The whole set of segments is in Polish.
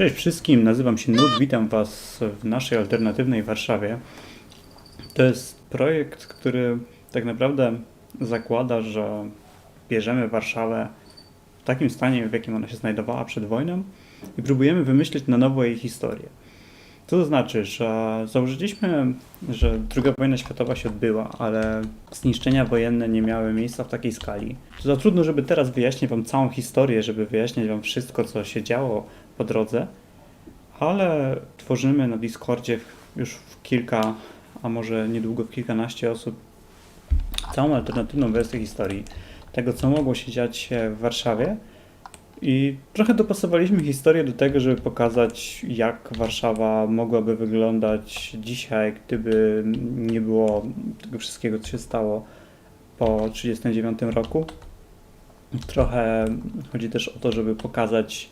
Cześć wszystkim, nazywam się Nud, witam Was w naszej alternatywnej Warszawie. To jest projekt, który tak naprawdę zakłada, że bierzemy Warszawę w takim stanie, w jakim ona się znajdowała przed wojną i próbujemy wymyślić na nowo jej historię. Co to znaczy, że założyliśmy, że II wojna światowa się odbyła, ale zniszczenia wojenne nie miały miejsca w takiej skali. To za trudno, żeby teraz wyjaśnić Wam całą historię, żeby wyjaśnić Wam wszystko, co się działo po drodze, ale tworzymy na Discordzie już w kilka, a może niedługo w kilkanaście osób całą alternatywną wersję historii tego, co mogło się dziać w Warszawie. I trochę dopasowaliśmy historię do tego, żeby pokazać, jak Warszawa mogłaby wyglądać dzisiaj, gdyby nie było tego wszystkiego, co się stało po 1939 roku. Trochę chodzi też o to, żeby pokazać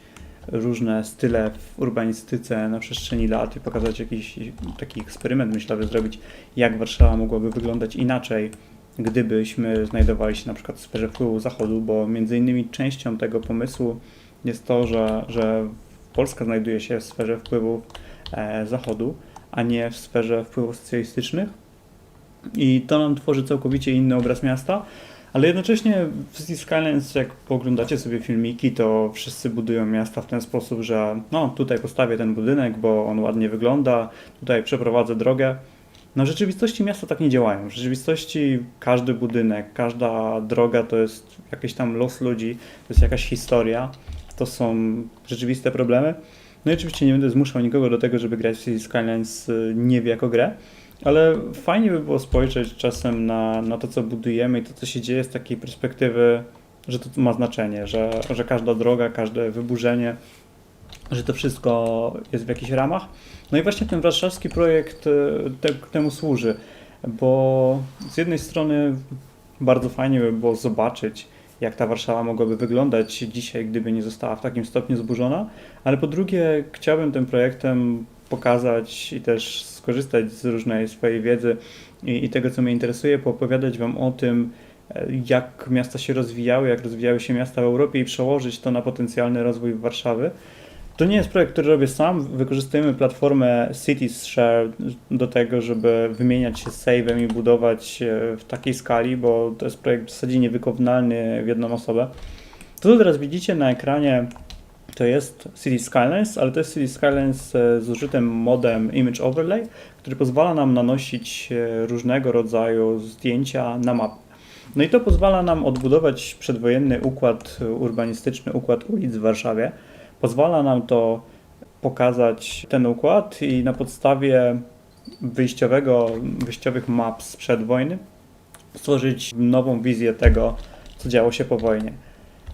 różne style w urbanistyce na przestrzeni lat i pokazać jakiś taki eksperyment myślowy zrobić, jak Warszawa mogłaby wyglądać inaczej, gdybyśmy znajdowali się na przykład w sferze wpływu Zachodu, bo między innymi częścią tego pomysłu jest to, że, że Polska znajduje się w sferze wpływów e, Zachodu, a nie w sferze wpływów socjalistycznych. I to nam tworzy całkowicie inny obraz miasta, ale jednocześnie w City Skylines, jak poglądacie sobie filmiki, to wszyscy budują miasta w ten sposób, że no tutaj postawię ten budynek, bo on ładnie wygląda, tutaj przeprowadzę drogę. No w rzeczywistości miasta tak nie działają. W rzeczywistości każdy budynek, każda droga to jest jakiś tam los ludzi, to jest jakaś historia, to są rzeczywiste problemy. No i oczywiście nie będę zmuszał nikogo do tego, żeby grać w City Skylines y, nie wie jako grę, ale fajnie by było spojrzeć czasem na, na to, co budujemy i to, co się dzieje z takiej perspektywy, że to ma znaczenie, że, że każda droga, każde wyburzenie, że to wszystko jest w jakichś ramach. No i właśnie ten warszawski projekt e, te, temu służy, bo z jednej strony bardzo fajnie by było zobaczyć, jak ta Warszawa mogłaby wyglądać dzisiaj, gdyby nie została w takim stopniu zburzona, ale po drugie chciałbym tym projektem pokazać i też skorzystać z różnej swojej wiedzy i, i tego, co mnie interesuje, poopowiadać Wam o tym, e, jak miasta się rozwijały, jak rozwijały się miasta w Europie i przełożyć to na potencjalny rozwój Warszawy. To nie jest projekt, który robię sam. Wykorzystujemy platformę Cities Share do tego, żeby wymieniać się save'em i budować e, w takiej skali, bo to jest projekt w zasadzie niewykonalny w jedną osobę. To, co teraz widzicie na ekranie, to jest City Skylines, ale to jest City Skylines e, z użytym modem Image Overlay, który pozwala nam nanosić e, różnego rodzaju zdjęcia na mapę. No i to pozwala nam odbudować przedwojenny układ urbanistyczny, układ ulic w Warszawie. Pozwala nam to pokazać ten układ i na podstawie wyjściowego, wyjściowych map sprzed wojny stworzyć nową wizję tego, co działo się po wojnie.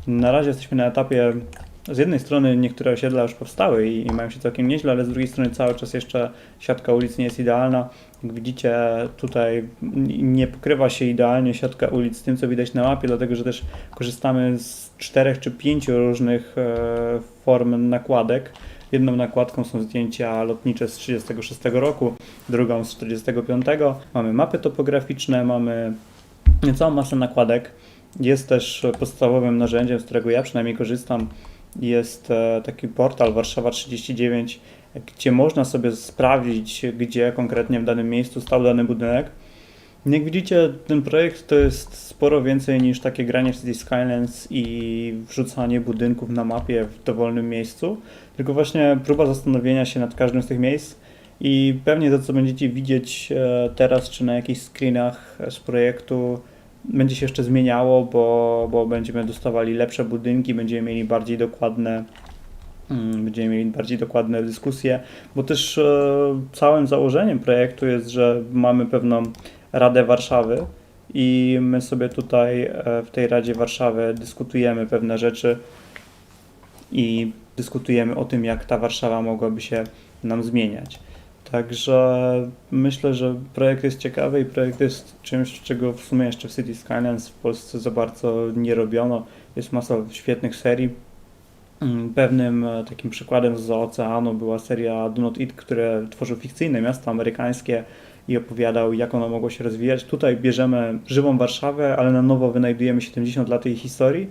Na razie jesteśmy na etapie z jednej strony niektóre osiedla już powstały i, i, mają się całkiem nieźle, ale z drugiej strony cały czas jeszcze siatka ulic nie jest idealna. Jak widzicie, tutaj nie pokrywa się idealnie siatka ulic z tym, co widać na mapie, dlatego że też korzystamy z czterech czy pięciu różnych e, form nakładek. Jedną nakładką są zdjęcia lotnicze z 1936 roku, drugą z 1945. Mamy mapy topograficzne, mamy całą masę nakładek. Jest też podstawowym narzędziem, z którego ja przynajmniej korzystam, jest e, taki portal Warszawa 39, gdzie można sobie sprawdzić, gdzie konkretnie w danym miejscu stał dany budynek. Jak widzicie, ten projekt to jest sporo więcej niż takie granie w City Skylines i wrzucanie budynków na mapie w dowolnym miejscu, tylko właśnie próba zastanowienia się nad każdym z tych miejsc i pewnie to, co będziecie widzieć e, teraz czy na jakichś screenach z projektu, będzie się jeszcze zmieniało, bo, bo będziemy dostawali lepsze budynki, będziemy mieli bardziej dokładne mm, Będziemy mieli bardziej dokładne dyskusje, bo też e, całym założeniem projektu jest, że mamy pewną Radę Warszawy i my sobie tutaj e, w tej Radzie Warszawy dyskutujemy pewne rzeczy i dyskutujemy o tym, jak ta Warszawa mogłaby się nam zmieniać. Także myślę, że projekt jest ciekawy i projekt jest czymś, czego w sumie jeszcze w City Skylines w Polsce za bardzo nie robiono. Jest masa świetnych serii. Mm, pewnym e, takim przykładem z oceanu była seria Do Not Eat, które tworzył fikcyjne miasta amerykańskie i opowiadał, jak ono mogło się rozwijać. Tutaj bierzemy żywą Warszawę, ale na nowo wynajdujemy 70 lat jej historii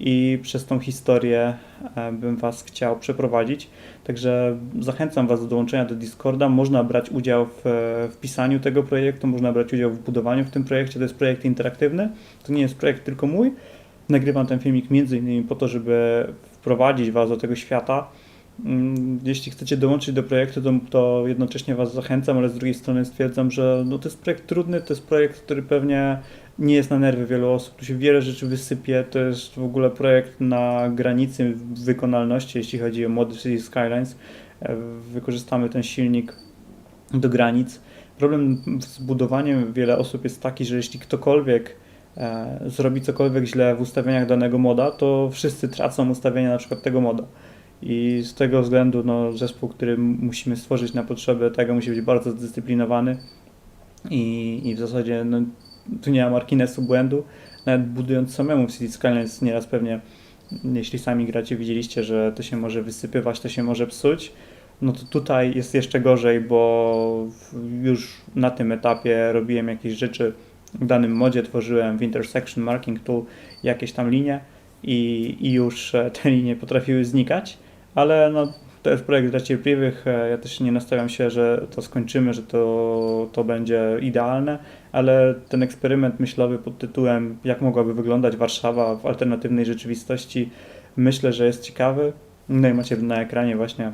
i przez tą historię e, bym Was chciał przeprowadzić. Także zachęcam Was do dołączenia do Discorda. Można brać udział w, w pisaniu tego projektu, można brać udział w budowaniu w tym projekcie. To jest projekt interaktywny, to nie jest projekt tylko mój. Nagrywam ten filmik między innymi po to, żeby wprowadzić Was do tego świata. Mm, Jeśli chcecie dołączyć do projektu, to, to jednocześnie Was zachęcam, ale z drugiej strony stwierdzam, że no, to jest projekt trudny, to jest projekt, który pewnie nie jest na nerwy wielu osób. Tu się wiele rzeczy wysypie. To jest w ogóle projekt na granicy wykonalności, jeśli chodzi o mody City Skylines. E, Wykorzystamy ten silnik do granic. Problem z budowaniem wiele osób jest taki, że jeśli ktokolwiek e, zrobi cokolwiek źle w ustawieniach danego moda, to wszyscy tracą ustawienia na przykład tego moda. I z tego względu no, zespół, który musimy stworzyć na potrzeby tego, musi być bardzo zdyscyplinowany i, i w zasadzie no, tu nie ma marginesu błędu. Nawet budując samemu w City Skylines nieraz pewnie, jeśli sami gracie, widzieliście, że to się może wysypywać, to się może psuć. No to tutaj jest jeszcze gorzej, bo już na tym etapie robiłem jakieś rzeczy w danym modzie, tworzyłem w Intersection Marking Tool jakieś tam linie i, i już e, te linie potrafiły znikać, ale no, to jest projekt dla cierpliwych. e, Ja też nie nastawiam się, że to skończymy, że to, to będzie idealne, ale ten eksperyment myślowy pod tytułem Jak mogłaby wyglądać Warszawa w alternatywnej rzeczywistości, myślę, że jest ciekawy. No i macie na ekranie właśnie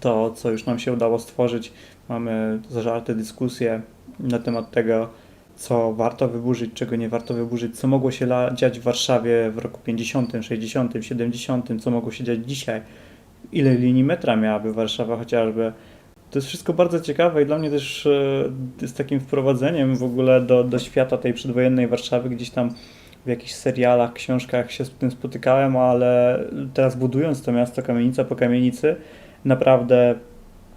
to, co już nam się udało stworzyć. Mamy zażarte dyskusje na temat tego, co warto wyburzyć, czego nie warto wyburzyć, co mogło się dziać w Warszawie w roku 50, 60, 70, co mogło się dziać dzisiaj, ile linii metra miałaby Warszawa chociażby. To jest wszystko bardzo ciekawe i dla mnie też jest takim wprowadzeniem w ogóle do, do świata tej przedwojennej Warszawy. Gdzieś tam w jakichś serialach, książkach się z tym spotykałem, ale teraz budując to miasto kamienica po kamienicy, naprawdę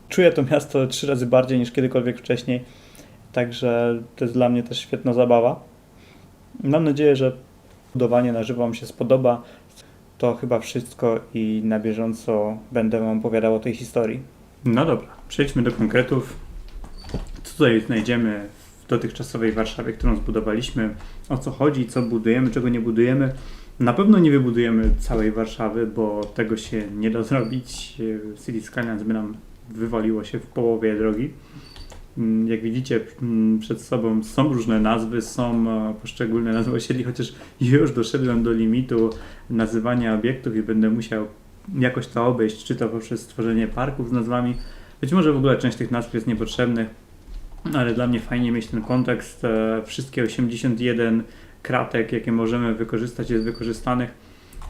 czuję to miasto trzy razy bardziej niż kiedykolwiek wcześniej. Także to jest dla mnie też świetna zabawa. Mam nadzieję, że budowanie na żywo Wam się spodoba. To chyba wszystko i na bieżąco będę Wam opowiadał o tej historii. No dobra, przejdźmy do konkretów. Co tutaj znajdziemy w dotychczasowej Warszawie, którą zbudowaliśmy? O co chodzi, co budujemy, czego nie budujemy? Na pewno nie wybudujemy całej Warszawy, bo tego się nie da zrobić. City Skylines by nam wywaliło się w połowie drogi. Mm, Jak widzicie, mm, przed sobą są różne nazwy, są e, poszczególne nazwy osiedli, chociaż już doszedłem do limitu nazywania obiektów i będę musiał jakoś to obejść, czy to poprzez stworzenie parków z nazwami. Być może w ogóle część tych nazw jest niepotrzebnych, ale dla mnie fajnie mieć ten kontekst. E, Wszystkie 81 kratek, jakie możemy wykorzystać, jest wykorzystanych.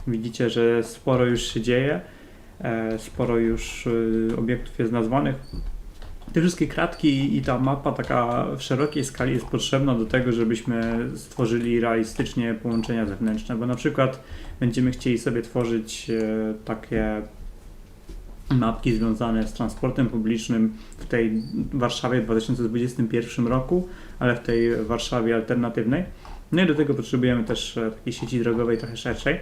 Widzicie, że sporo już się dzieje, e, sporo już obiektów jest nazwanych. Te wszystkie kratki i ta mapa taka w szerokiej skali jest potrzebna do tego, żebyśmy stworzyli realistycznie połączenia zewnętrzne, bo na przykład będziemy chcieli sobie tworzyć e, takie mapki związane z transportem publicznym w tej Warszawie w 2021 roku, ale w tej Warszawie alternatywnej. No i do tego potrzebujemy też e, takiej sieci drogowej trochę szerszej.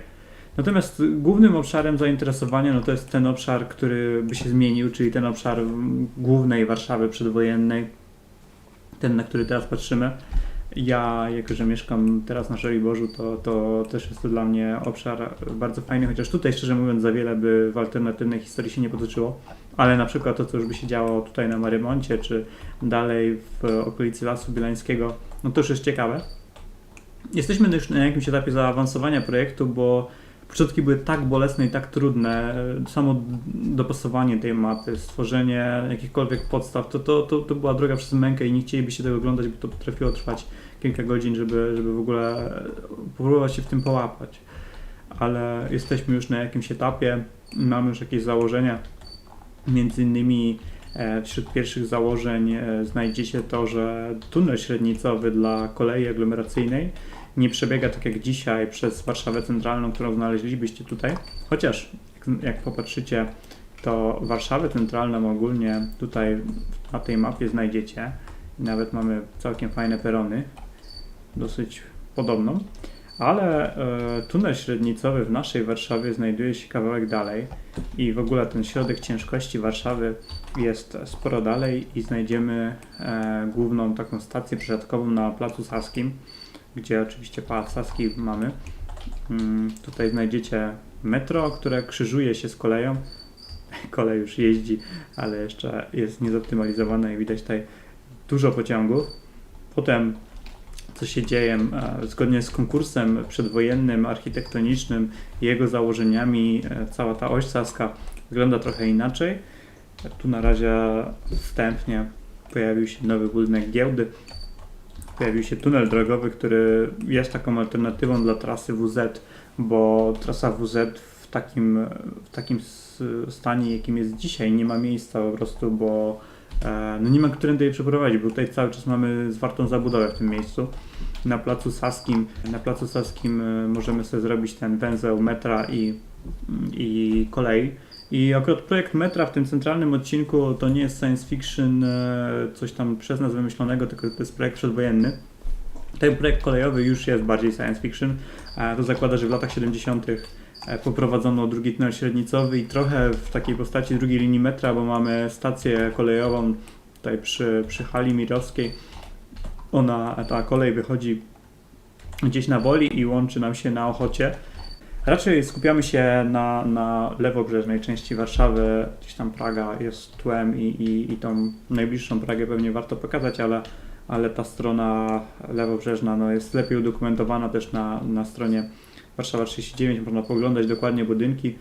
Natomiast głównym obszarem zainteresowania no to jest ten obszar, który by się zmienił, czyli ten obszar głównej Warszawy przedwojennej, ten na który teraz patrzymy. Ja, jako że mieszkam teraz na Żoliborzu, to, to też jest to dla mnie obszar bardzo fajny, chociaż tutaj szczerze mówiąc za wiele by w alternatywnej historii się nie potoczyło, ale na przykład to, co już by się działo tutaj na Marymoncie, czy dalej w okolicy Lasu Bielańskiego, no to już jest ciekawe. Jesteśmy już na jakimś etapie zaawansowania projektu, bo początki były tak bolesne i tak trudne. Samo dopasowanie tej mapy, stworzenie jakichkolwiek podstaw, to, to, to, to była droga przez mękę i nie chcielibyście tego oglądać, bo to potrafiło trwać kilka godzin, żeby, żeby w ogóle próbować się w tym połapać. Ale jesteśmy już na jakimś etapie, mamy już jakieś założenia. Między innymi e, wśród pierwszych założeń e, znajdziecie to, że tunel średnicowy dla kolei aglomeracyjnej nie przebiega tak jak dzisiaj przez Warszawę Centralną, którą znaleźlibyście tutaj. Chociaż jak, jak popatrzycie, to Warszawę Centralną ogólnie tutaj na tej mapie znajdziecie. Nawet mamy całkiem fajne perony, dosyć podobną. Ale e, tunel średnicowy w naszej Warszawie znajduje się kawałek dalej i w ogóle ten środek ciężkości Warszawy jest sporo dalej i znajdziemy e, główną taką stację przesiadkową na Placu Saskim gdzie oczywiście Pałac Saski mamy. Mm, Tutaj znajdziecie metro, które krzyżuje się z koleją. Kolej już jeździ, ale jeszcze jest niezoptymalizowane i widać tutaj dużo pociągów. Potem, co się dzieje e, zgodnie z konkursem przedwojennym, architektonicznym i jego założeniami, e, cała ta oś saska wygląda trochę inaczej. Tu na razie wstępnie pojawił się nowy budynek giełdy. Pojawił się tunel drogowy, który jest taką alternatywą dla trasy WZ, bo trasa WZ w takim, w takim stanie, jakim jest dzisiaj, nie ma miejsca po prostu, bo e, no nie ma którędy jej przeprowadzić, bo tutaj cały czas mamy zwartą zabudowę w tym miejscu. Na placu Saskim, na placu Saskim e, możemy sobie zrobić ten węzeł metra i, i kolei. I akurat projekt metra w tym centralnym odcinku to nie jest science fiction, e, coś tam przez nas wymyślonego, tylko to jest projekt przedwojenny. Ten projekt kolejowy już jest bardziej science fiction. To zakłada, że w latach 70. e, poprowadzono drugi tunel średnicowy i trochę w takiej postaci drugiej linii metra, bo mamy stację kolejową tutaj przy, przy hali mirowskiej. Ona, ta kolej wychodzi gdzieś na Woli i łączy nam się na Ochocie. Raczej skupiamy się na, na lewobrzeżnej części Warszawy, gdzieś tam Praga jest tłem i, i, i tą najbliższą Pragę pewnie warto pokazać, ale, ale ta strona lewobrzeżna no, jest lepiej udokumentowana też na, na stronie Warszawa 39, można poglądać dokładnie budynki.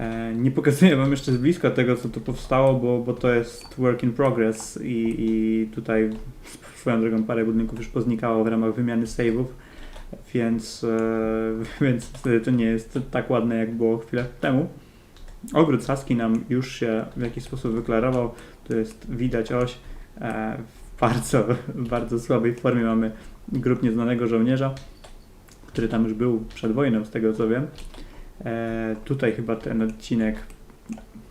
E, Nie pokazuję Wam jeszcze z bliska tego, co tu powstało, bo, bo to jest work in progress i, i tutaj swoją drogą parę budynków już poznikało w ramach wymiany save'ów, więc, e, więc to nie jest tak ładne, jak było chwilę temu. Ogród Saski nam już się w jakiś sposób wyklarował. Tu jest widać oś. E, w bardzo, bardzo słabej formie mamy grób nieznanego żołnierza, który tam już był przed wojną, z tego co wiem. E, tutaj chyba ten odcinek,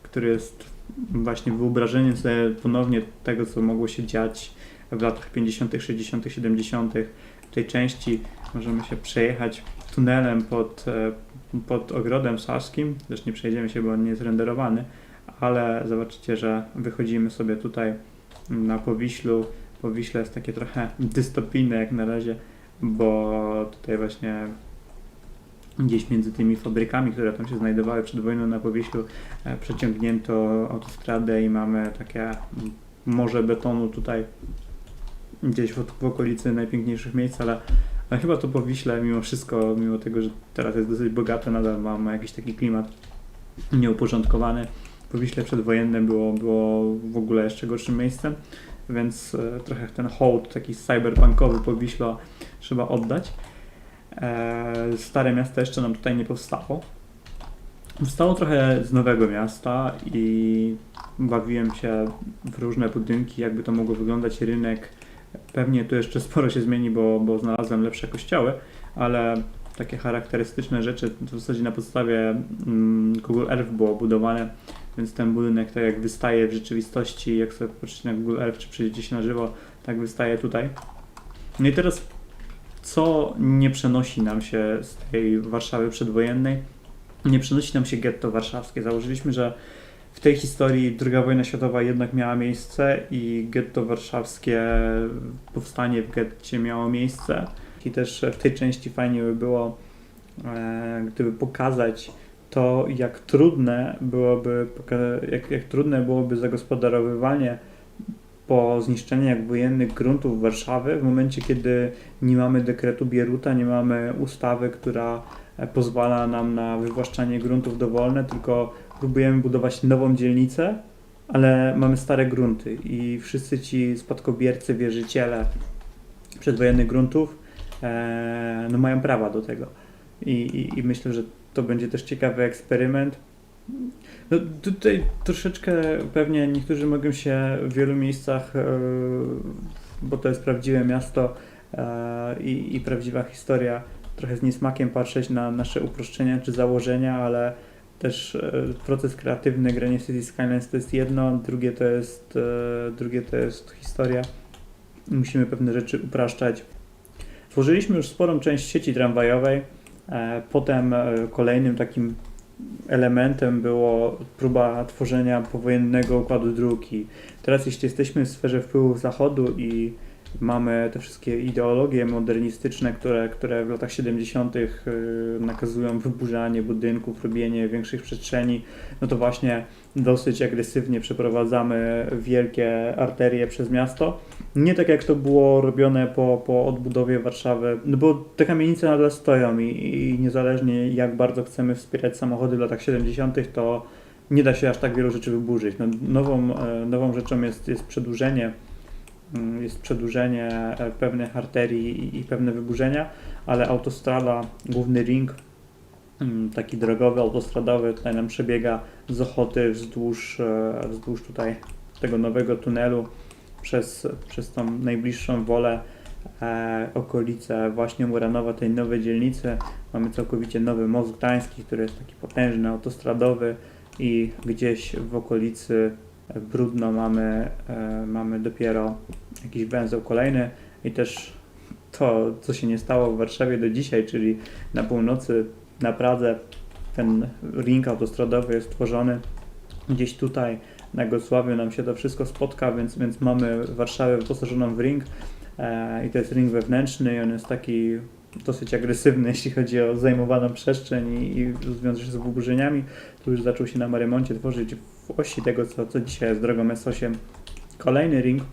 który jest właśnie wyobrażeniem sobie ponownie tego, co mogło się dziać w latach 50., 60., 70. W tej części możemy się przejechać tunelem pod, e, pod ogrodem saskim. Też nie przejdziemy się, bo on nie jest renderowany, ale zobaczycie, że wychodzimy sobie tutaj na Powiślu. Powiśle jest takie trochę dystopijne jak na razie, bo tutaj właśnie gdzieś między tymi fabrykami, które tam się znajdowały przed wojną na Powiślu, e, przeciągnięto autostradę i mamy takie mm, morze betonu tutaj gdzieś w, w okolicy najpiękniejszych miejsc, ale, ale chyba to Powiśle mimo wszystko, mimo tego, że teraz jest dosyć bogate, nadal ma, ma jakiś taki klimat nieuporządkowany. Powiśle przedwojenne było, było w ogóle jeszcze gorszym miejscem, więc e, trochę ten hołd taki cyberpunkowy Powiśla trzeba oddać. E, stare miasto jeszcze nam tutaj nie powstało. Powstało trochę z nowego miasta i bawiłem się w różne budynki, jakby to mogło wyglądać rynek. Pewnie tu jeszcze sporo się zmieni, bo, bo znalazłem lepsze kościoły, ale takie charakterystyczne rzeczy w zasadzie na podstawie mm, Google Earth było budowane, więc ten budynek tak jak wystaje w rzeczywistości, jak sobie popatrzycie na Google Earth, czy przyjdziecie się na żywo, tak wystaje tutaj. No i teraz co nie przenosi nam się z tej Warszawy przedwojennej? Nie przenosi nam się getto warszawskie. Założyliśmy, że w tej historii II wojna światowa jednak miała miejsce i getto warszawskie, powstanie w getcie miało miejsce. I też w tej części fajnie by było, e, gdyby pokazać to, jak trudne byłoby, jak, jak trudne byłoby zagospodarowywanie po zniszczeniach wojennych gruntów Warszawy w momencie, kiedy nie mamy dekretu Bieruta, nie mamy ustawy, która e, pozwala nam na wywłaszczanie gruntów dowolne, tylko próbujemy budować nową dzielnicę, ale mamy stare grunty i wszyscy ci spadkobiercy, wierzyciele przedwojennych gruntów e, no mają prawa do tego. I, i, I myślę, że to będzie też ciekawy eksperyment. No tutaj troszeczkę pewnie niektórzy mogą się w wielu miejscach, e, bo to jest prawdziwe miasto e, i, i prawdziwa historia, trochę z niesmakiem patrzeć na nasze uproszczenia czy założenia, ale też e, proces kreatywny, granie City Skylines to jest jedno, drugie to jest, e, drugie to jest historia. Musimy pewne rzeczy upraszczać. Tworzyliśmy już sporą część sieci tramwajowej. E, Potem kolejnym takim elementem było próba tworzenia powojennego układu dróg. I teraz, jeśli jesteśmy w sferze wpływów zachodu i, Mamy te wszystkie ideologie modernistyczne, które, które w latach 70. y, nakazują wyburzanie budynków, robienie większych przestrzeni. No to właśnie dosyć agresywnie przeprowadzamy wielkie arterie przez miasto. Nie tak jak to było robione po, po odbudowie Warszawy, no bo te kamienice nadal stoją i, i niezależnie jak bardzo chcemy wspierać samochody w latach 70., to nie da się aż tak wielu rzeczy wyburzyć. No, nową, e, nową rzeczą jest, jest przedłużenie jest przedłużenie e, pewnych arterii i, i pewne wyburzenia, ale autostrada, główny ring, mm, taki drogowy, autostradowy, tutaj nam przebiega z Ochoty wzdłuż, e, wzdłuż tutaj tego nowego tunelu przez, przez tą najbliższą wolę e, okolice właśnie Muranowa, tej nowej dzielnicy. Mamy całkowicie nowy most gdański, który jest taki potężny, autostradowy i gdzieś w okolicy Brudno mamy, e, mamy dopiero jakiś węzeł kolejny i też to, co się nie stało w Warszawie do dzisiaj, czyli na północy, na Pradze, ten ring autostradowy jest tworzony gdzieś tutaj na Gosławiu nam się to wszystko spotka, więc, więc mamy Warszawę wyposażoną w ring e, i to jest ring wewnętrzny i on jest taki dosyć agresywny, jeśli chodzi o zajmowaną przestrzeń i, i związany się z wyburzeniami. Tu już zaczął się na remoncie tworzyć w osi tego, co, co dzisiaj jest drogą S8 kolejny ring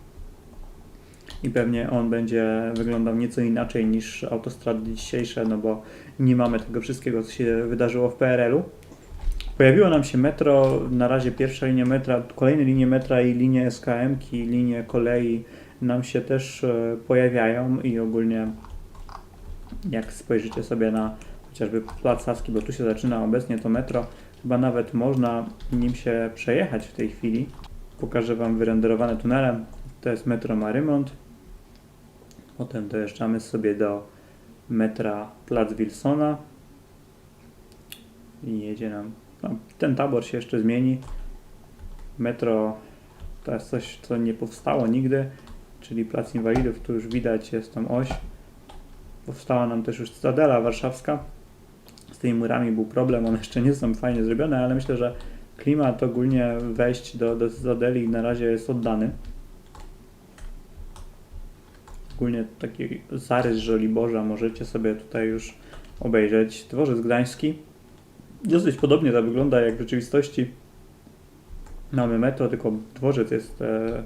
i pewnie on będzie wyglądał nieco inaczej niż autostrady dzisiejsze, no bo nie mamy tego wszystkiego, co się wydarzyło w PRL-u. Pojawiło nam się metro, na razie pierwsza linia metra, kolejne linie metra i linie SKM, linie kolei nam się też e, pojawiają i ogólnie jak spojrzycie sobie na chociażby Plac Saski, bo tu się zaczyna obecnie to metro, chyba nawet można nim się przejechać w tej chwili. Pokażę Wam wyrenderowane tunele. To jest metro ma remont. Potem dojeżdżamy sobie do metra Plac Wilsona. I jedzie nam. No, ten tabor się jeszcze zmieni. Metro to jest coś, co nie powstało nigdy, czyli Plac Inwalidów. Tu już widać jest tą oś. Powstała nam też już Cytadela Warszawska. Z tymi murami był problem, one jeszcze nie są fajnie zrobione, ale myślę, że klimat ogólnie wejść do, do Cytadeli na razie jest oddany. Ogólnie taki zarys Żoliborza możecie sobie tutaj już obejrzeć. Dworzec Gdański. Dosyć podobnie to wygląda jak w rzeczywistości. Mamy metro, tylko dworzec jest e,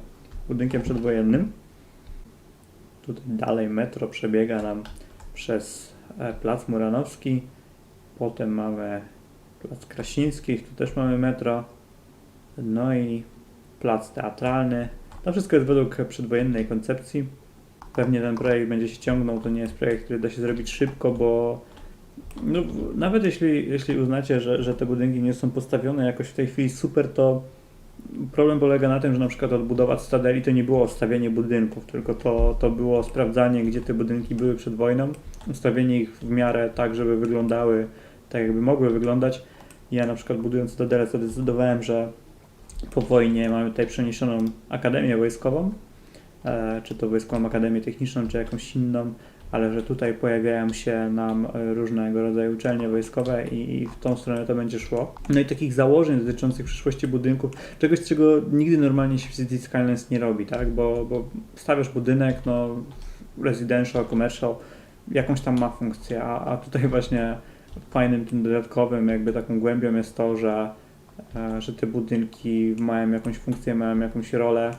budynkiem przedwojennym. Tutaj dalej metro przebiega nam przez e, Plac Muranowski. Potem mamy Plac Krasińskich, tu też mamy metro. No i Plac Teatralny. To wszystko jest według przedwojennej koncepcji. Pewnie ten projekt będzie się ciągnął, to nie jest projekt, który da się zrobić szybko, bo no, nawet jeśli, jeśli uznacie, że, że te budynki nie są postawione jakoś w tej chwili super, to problem polega na tym, że na przykład odbudowa Cytadeli to nie było odstawienie budynków, tylko to, to było sprawdzanie, gdzie te budynki były przed wojną, ustawienie ich w miarę tak, żeby wyglądały tak, jakby mogły wyglądać. Ja na przykład budując Cytadelę zdecydowałem, że po wojnie mamy tutaj przeniesioną Akademię Wojskową, e, czy to Wojskową Akademię Techniczną, czy jakąś inną, ale że tutaj pojawiają się nam e, różnego rodzaju uczelnie wojskowe i, i, w tą stronę to będzie szło. No i takich założeń dotyczących przyszłości budynków, czegoś, czego nigdy normalnie się w City Skylines nie robi, tak? Bo, bo stawiasz budynek, no residential, commercial, jakąś tam ma funkcję, a, a tutaj właśnie fajnym tym dodatkowym jakby taką głębią jest to, że, e, że te budynki mają jakąś funkcję, mają jakąś rolę,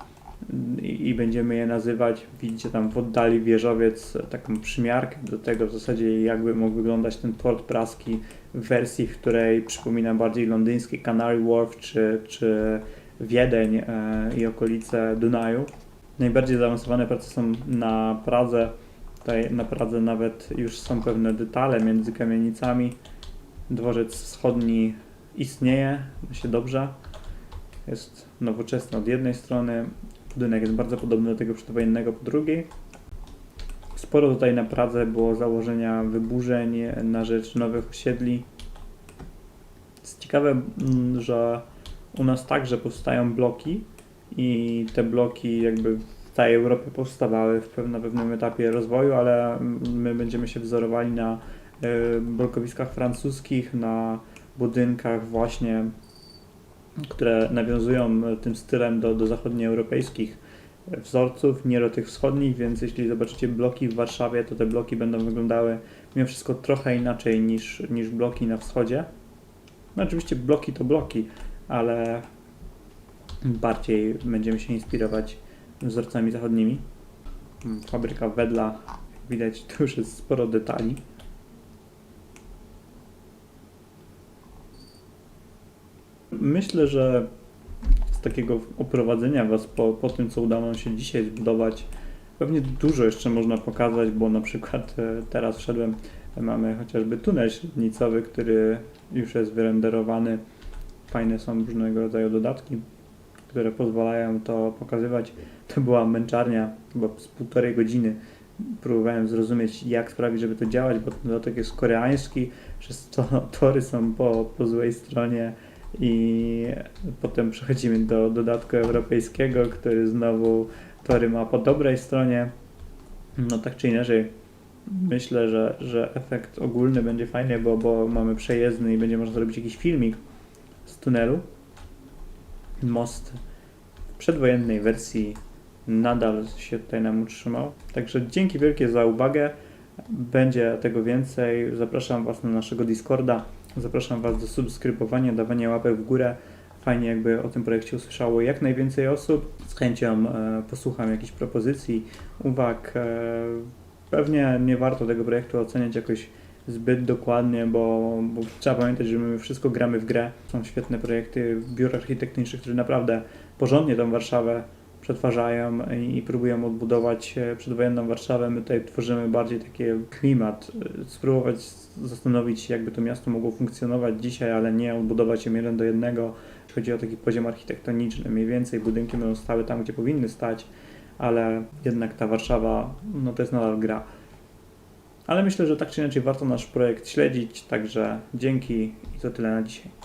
i, będziemy je nazywać. Widzicie tam w oddali wieżowiec, taką przymiarkę do tego w zasadzie jakby mógł wyglądać ten port praski w wersji, w której przypomina bardziej londyński Canary Wharf czy, czy Wiedeń e, i okolice Dunaju. Najbardziej zaawansowane prace są na Pradze. Tutaj na Pradze nawet już są pewne detale między kamienicami. Dworzec wschodni istnieje, się dobrze. Jest nowoczesny od jednej strony, Budynek jest bardzo podobny do tego przedwojennego po drugiej. Sporo tutaj na Pradze było założenia wyburzeń na rzecz nowych osiedli. Jest ciekawe, mm, że u nas także powstają bloki i te bloki jakby w całej Europie powstawały na pewnym etapie rozwoju, ale my będziemy się wzorowali na y, blokowiskach francuskich, na budynkach właśnie które nawiązują tym stylem do, do zachodnioeuropejskich wzorców, nie do tych wschodnich, więc jeśli zobaczycie bloki w Warszawie, to te bloki będą wyglądały mimo wszystko trochę inaczej niż, niż bloki na wschodzie. No oczywiście bloki to bloki, ale bardziej będziemy się inspirować wzorcami zachodnimi. Mm, Fabryka Wedla, widać, tu już jest sporo detali. Myślę, że z takiego oprowadzenia Was po, po tym, co udało nam się dzisiaj zbudować, pewnie dużo jeszcze można pokazać, bo na przykład e, teraz wszedłem, mamy chociażby tunel średnicowy, który już jest wyrenderowany. Fajne są różnego rodzaju dodatki, które pozwalają to pokazywać. To była męczarnia, chyba z półtorej godziny. Próbowałem zrozumieć, jak sprawić, żeby to działać, bo ten dodatek jest koreański, przez co tory są po, po złej stronie i potem przechodzimy do dodatku europejskiego, który znowu tory ma po dobrej stronie. No tak czy inaczej, myślę, że, że efekt ogólny będzie fajny, bo, bo mamy przejezdny i będzie można zrobić jakiś filmik z tunelu. Most w przedwojennej wersji nadal się tutaj nam utrzymał. Także dzięki wielkie za uwagę. Będzie tego więcej. Zapraszam Was na naszego Discorda. Zapraszam Was do subskrybowania, dawania łapek w górę. Fajnie, jakby o tym projekcie usłyszało jak najwięcej osób. Z chęcią e, posłucham jakichś propozycji, uwag. E, pewnie nie warto tego projektu oceniać jakoś zbyt dokładnie, bo, bo trzeba pamiętać, że my wszystko gramy w grę. Są świetne projekty biur architektonicznych, które naprawdę porządnie tą Warszawę przetwarzają i, próbują odbudować e, przedwojenną Warszawę. My tutaj tworzymy bardziej taki klimat, e, spróbować zastanowić się, jakby to miasto mogło funkcjonować dzisiaj, ale nie odbudować ją jeden do jednego. Chodzi o taki poziom architektoniczny. Mniej więcej budynki będą stały tam, gdzie powinny stać, ale jednak ta Warszawa, no to jest nadal gra. Ale myślę, że tak czy inaczej warto nasz projekt śledzić, także dzięki i to tyle na dzisiaj.